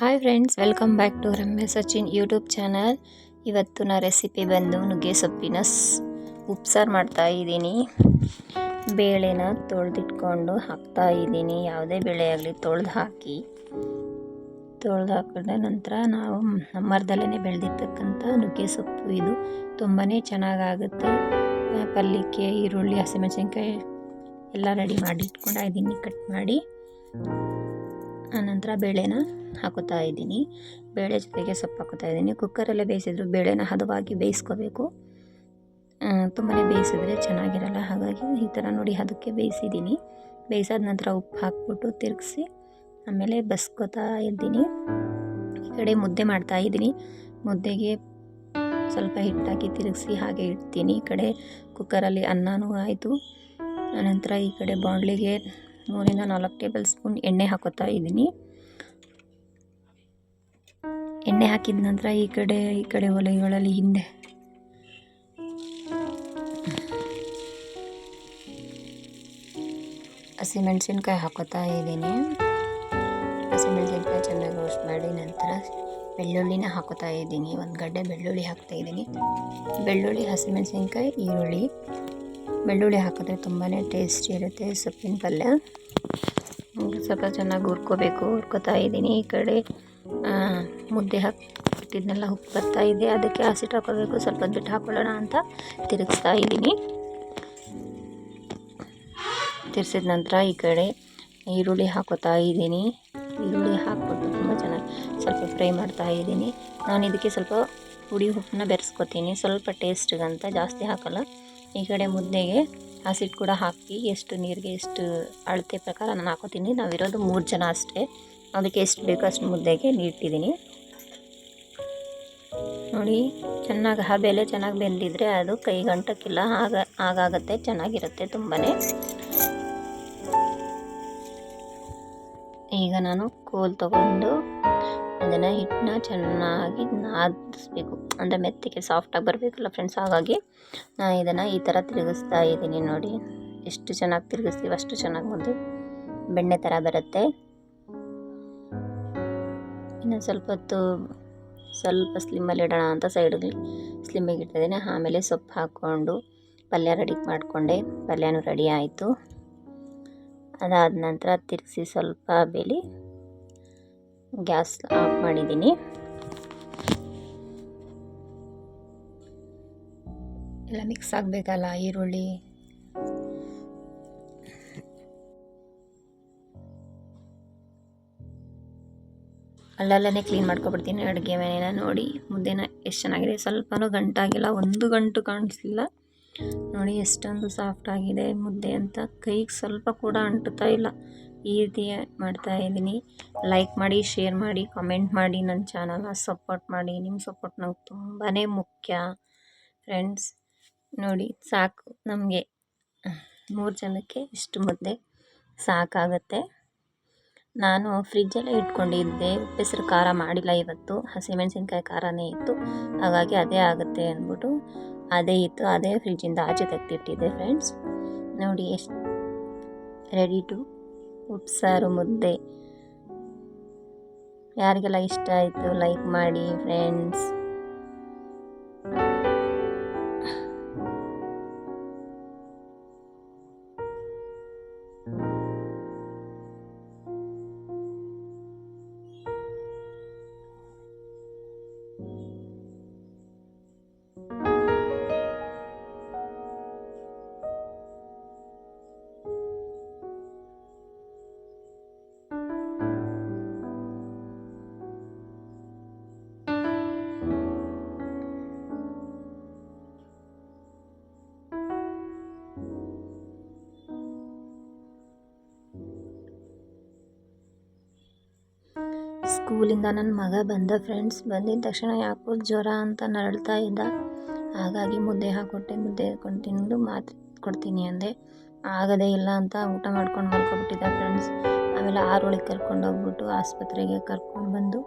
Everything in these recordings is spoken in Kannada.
Hi friends welcome back to Ramya Sachin YouTube channel ಇವತ್ತಿನ ರೆಸಿಪಿ ಬಂದು ನುಗ್ಗೆ ಸೊಪ್ಪಿನ ಉಪ್ಸಾರು ಮಾಡ್ತಾ ಇದ್ದೀನಿ. ಬೇಳೆನ ತೊಳೆದಿಟ್ಕೊಂಡು ಹಾಕ್ತಾ ಇದ್ದೀನಿ. ಯಾವುದೇ ಬೇಳೆ ಆಗಲಿ ತೊಳೆದು ಹಾಕಿ. ತೊಳೆದು ಹಾಕಿದ ನಂತರ ನಾವು ನಮ್ಮರ್ದಲ್ಲೇ ಬೆಳೆದಿರ್ತಕ್ಕಂಥ ನುಗ್ಗೆ ಸೊಪ್ಪು ಇದು ತುಂಬಾ ಚೆನ್ನಾಗಾಗುತ್ತೆ. ಪಲ್ಲಿಕೆ ಈರುಳ್ಳಿ, ಹಸಿಮೆಣಸಿನ್ಕಾಯಿ ಎಲ್ಲ ರೆಡಿ ಮಾಡಿ ಇಟ್ಕೊಂಡಿದ್ದೀನಿ ಕಟ್ ಮಾಡಿ. ಆನಂತರ ಬೇಳೆನ ಹಾಕೋತಾ ಇದ್ದೀನಿ. ಬೇಳೆ ಜೊತೆಗೆ ಸೊಪ್ಪು ಹಾಕೋತಾ ಇದ್ದೀನಿ. ಕುಕ್ಕರಲ್ಲೇ ಬೇಯಿಸಿದ್ರು ಬೇಳೆನ ಹದವಾಗಿ ಬೇಯಿಸ್ಕೋಬೇಕು. ತುಂಬಾ ಬೇಯಿಸಿದ್ರೆ ಚೆನ್ನಾಗಿರಲ್ಲ. ಹಾಗಾಗಿ ಈ ಥರ ನೋಡಿ ಅದಕ್ಕೆ ಬೇಯಿಸಿದ್ದೀನಿ. ಬೇಯಿಸಾದ ನಂತರ ಉಪ್ಪು ಹಾಕ್ಬಿಟ್ಟು ತಿರುಗಿಸಿ ಆಮೇಲೆ ಬಸ್ಕೋತಾ ಇದ್ದೀನಿ. ಈ ಕಡೆ ಮುದ್ದೆ ಮಾಡ್ತಾ ಇದ್ದೀನಿ. ಮುದ್ದೆಗೆ ಸ್ವಲ್ಪ ಹಿಟ್ಟಾಕಿ ತಿರುಗಿಸಿ ಹಾಗೆ ಇಡ್ತೀನಿ. ಈ ಕಡೆ ಕುಕ್ಕರಲ್ಲಿ ಅನ್ನನೂ ಆಯಿತು. ಆನಂತರ ಈ ಕಡೆ ಬಾಣಲಿಗೆ ಮೂರಿಂದ ನಾಲ್ಕು ಟೇಬಲ್ ಸ್ಪೂನ್ ಎಣ್ಣೆ ಹಾಕೋತಾ ಇದ್ದೀನಿ. ಎಣ್ಣೆ ಹಾಕಿದ ನಂತರ ಈ ಕಡೆ ಈ ಕಡೆ ಒಲೆಗಳಲ್ಲಿ ಹಿಂದೆ. ಹಸಿಮೆಣಸಿನ್ಕಾಯಿ ಹಾಕೋತಾ ಇದ್ದೀನಿ. ಹಸಿಮೆಣಸಿನ್ಕಾಯಿ ಚೆನ್ನಾಗಿ ರೋಸ್ಟ್ ಮಾಡಿ ನಂತರ ಬೆಳ್ಳುಳ್ಳಿನ ಹಾಕೋತಾ ಇದ್ದೀನಿ. ಒಂದು ಗಡ್ಡೆ ಬೆಳ್ಳುಳ್ಳಿ ಹಾಕ್ತಾ ಇದ್ದೀನಿ. ಬೆಳ್ಳುಳ್ಳಿ ಹಸಿಮೆಣಸಿನ್ಕಾಯಿ ಈರುಳ್ಳಿ. ಬೆಳ್ಳುಳ್ಳಿ ಹಾಕಿದ್ರೆ ತುಂಬಾ ಟೇಸ್ಟಿ ಇರುತ್ತೆ ಸೊಪ್ಪಿನ ಪಲ್ಯ. ಸ್ವಲ್ಪ ಚೆನ್ನಾಗಿ ಹುರ್ಕೋಬೇಕು, ಹುರ್ಕೋತಾ ಇದ್ದೀನಿ. ಈ ಕಡೆ ಮುದ್ದೆ ಹಾಕಿಟ್ಟಿದ್ನೆಲ್ಲ ಉಪ್ಪು ಬರ್ತಾ ಇದೆ. ಅದಕ್ಕೆ ಹಸಿಟ್ಟು ಹಾಕೋಬೇಕು, ಸ್ವಲ್ಪ ಬಿಟ್ಟು ಹಾಕೊಳ್ಳೋಣ ಅಂತ ತಿರುಗಿಸ್ತಾ ಇದ್ದೀನಿ. ತಿರ್ಸಿದ ನಂತರ ಈ ಕಡೆ ಈರುಳ್ಳಿ ಹಾಕೋತಾ ಇದ್ದೀನಿ. ಈರುಳ್ಳಿ ಹಾಕ್ಬಿಟ್ಟು ತುಂಬ ಚೆನ್ನಾಗಿ ಸ್ವಲ್ಪ ಫ್ರೈ ಮಾಡ್ತಾ ಇದ್ದೀನಿ. ನಾನು ಇದಕ್ಕೆ ಸ್ವಲ್ಪ ಹುಡಿ ಉಪ್ಪನ್ನ ಬೆರೆಸ್ಕೊತೀನಿ. ಸ್ವಲ್ಪ ಟೇಸ್ಟಿಗಂತ ಜಾಸ್ತಿ ಹಾಕಲ್ಲ. ಈ ಕಡೆ ಮುದ್ದೆಗೆ ಹಸಿಟ್ಟು ಕೂಡ ಹಾಕಿ ಎಷ್ಟು ನೀರಿಗೆ ಎಷ್ಟು ಅಳತೆ ಪ್ರಕಾರ ನಾನು ಹಾಕೋತೀನಿ. ನಾವಿರೋದು ಮೂರು ಜನ ಅಷ್ಟೇ. ಅದಕ್ಕೆ ಎಷ್ಟು ಬೇಕೋ ಅಷ್ಟು ಮುದ್ದೆಗೆ ನೀಡ್ತಿದ್ದೀನಿ ನೋಡಿ, ಚೆನ್ನಾಗಿ ಹಬೆಲೆ ಚೆನ್ನಾಗಿ ಬೆಂದಿದ್ರೆ ಅದು ಕೈ ಗಂಟಕ್ಕಿಲ್ಲ ಆಗ, ಆಗಾಗತ್ತೆ, ಚೆನ್ನಾಗಿರುತ್ತೆ ತುಂಬಾ ಈಗ ನಾನು ಕೋಲ್ ತಗೊಂಡು ಅದನ್ನು ಹಿಟ್ಟನ್ನ ಚೆನ್ನಾಗಿ ನಾದಿಸ್ಬೇಕು. ಅಂದರೆ ಮೆತ್ತಗೆ ಸಾಫ್ಟಾಗಿ ಬರಬೇಕಲ್ಲ ಫ್ರೆಂಡ್ಸ್ ಹಾಗಾಗಿ ನಾನು ಇದನ್ನು ಈ ಥರ ತಿರುಗಿಸ್ತಾ ಇದ್ದೀನಿ ನೋಡಿ. ಎಷ್ಟು ಚೆನ್ನಾಗಿ ತಿರುಗಿಸ್ತೀವಿ, ಅಷ್ಟು ಚೆನ್ನಾಗಿ ಒಂದು ಬೆಣ್ಣೆ ಥರ ಬರುತ್ತೆ. ಇನ್ನು ಸ್ವಲ್ಪ ಹೊತ್ತು ಸ್ವಲ್ಪ ಸ್ಲಿಮ್ಮಲ್ಲಿ ಇಡೋಣ ಅಂತ ಸೈಡಲ್ಲಿ ಸ್ಲಿಮ್ಮಿಗೆ ಇಟ್ಟಿದ್ದೀನಿ. ಆಮೇಲೆ ಸೊಪ್ಪು ಹಾಕ್ಕೊಂಡು ಪಲ್ಯ ರೆಡಿ ಮಾಡಿಕೊಂಡೆ. ಪಲ್ಯನೂ ರೆಡಿ ಆಯಿತು. ಅದಾದ ನಂತರ ತಿರುಗಿಸಿ ಸ್ವಲ್ಪ ಬೇಲಿ ಗ್ಯಾಸ್ ಆಫ್ ಮಾಡಿದ್ದೀನಿ. ಎಲ್ಲ ಮಿಕ್ಸ್ ಆಗಬೇಕಲ್ಲ, ಈರುಳ್ಳಿ. ಅಲ್ಲಲ್ಲೇ ಕ್ಲೀನ್ ಮಾಡ್ಕೊಬಿಡ್ತೀನಿ, ಅಡುಗೆ ಮನೆಯ ನೋಡಿ. ಮುದ್ದೆನ ಎಷ್ಟು ಚೆನ್ನಾಗಿದೆ. ಸ್ವಲ್ಪನೂ ಗಂಟಾಗಿಲ್ಲ, ಒಂದು ಗಂಟು ಕಾಣಿಸ್ಲಿಲ್ಲ. ನೋಡಿ ಎಷ್ಟೊಂದು ಸಾಫ್ಟ್ ಆಗಿದೆ. ಮುದ್ದೆ ಅಂತ ಕೈಗೆ ಸ್ವಲ್ಪ ಕೂಡ ಅಂಟುತ್ತಾ ಇಲ್ಲ. ಈ ರೀತಿ ಮಾಡ್ತಾ ಇದ್ದೀನಿ. ಲೈಕ್ ಮಾಡಿ ಶೇರ್ ಮಾಡಿ ಕಮೆಂಟ್ ಮಾಡಿ ನನ್ನ ಚಾನಲ್ನ ಸಪೋರ್ಟ್ ಮಾಡಿ. ನಿಮ್ಮ ಸಪೋರ್ಟ್ ನಂಗೆ ತುಂಬಾ ಮುಖ್ಯ. ಫ್ರೆಂಡ್ಸ್ ನೋಡಿ ಸಾಕು ನಮಗೆ. ಮೂರು ಜನಕ್ಕೆ ಇಷ್ಟು ಮುದ್ದೆ ಸಾಕಾಗುತ್ತೆ. ನಾನು ಫ್ರಿಜ್ಜಲ್ಲೇ ಇಟ್ಕೊಂಡಿದ್ದೆ. ಉಪ್ಪೆಸರು ಖಾರ ಮಾಡಿಲ್ಲ ಇವತ್ತು. ಹಸಿಮೆಣಸಿನ್ಕಾಯಿ ಖಾರನೇ ಇತ್ತು. ಹಾಗಾಗಿ ಅದೇ ಆಗುತ್ತೆ ಅಂದ್ಬಿಟ್ಟು ಅದೇ ಇತ್ತು. ಅದೇ ಫ್ರಿಜ್ಜಿಂದ ಆಚೆ ತೆಗೆದಿಟ್ಟಿದ್ದೆ ಫ್ರೆಂಡ್ಸ್ ನೋಡಿ ಎಷ್ಟು ರೆಡಿ ಟು ಉಪ್ಸಾರು ಮುದ್ದೆ. ಯಾರಿಗೆಲ್ಲ ಇಷ್ಟ ಆಯಿತು ಲೈಕ್ ಮಾಡಿ ಫ್ರೆಂಡ್ಸ್ ಸ್ಕೂಲಿಂದ ನನ್ನ ಮಗ ಬಂದ ಫ್ರೆಂಡ್ಸ್ ಬಂದಿದ್ದ ತಕ್ಷಣ ಯಾಕೋ ಜ್ವರ ಅಂತ ನರಳ್ತಾ ಇದ್ದ. ಹಾಗಾಗಿ ಮುದ್ದೆ ಹಾಕೊಟ್ಟೆ, ಮುದ್ದೆ ಹಾಕೊಂಡು ತಿಂದು ಮಾತ್ರೆ ಕೊಡ್ತೀನಿ ಅಂದೆ. ಆಗದೇ ಇಲ್ಲ ಅಂತ ಊಟ ಮಾಡ್ಕೊಂಡು ಮಲ್ಕೊಬಿಟ್ಟಿದ್ದ ಫ್ರೆಂಡ್ಸ್ ಆಮೇಲೆ ಆರೋಳಿಗೆ ಕರ್ಕೊಂಡು ಹೋಗ್ಬಿಟ್ಟು ಆಸ್ಪತ್ರೆಗೆ ಕರ್ಕೊಂಡು ಬಂದು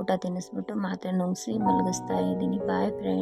ಊಟ ತಿನ್ನಿಸ್ಬಿಟ್ಟು ಮಾತ್ರೆ ನುಂಗಿಸಿ ಮಲಗಿಸ್ತಾ ಇದ್ದೀನಿ. Boy friend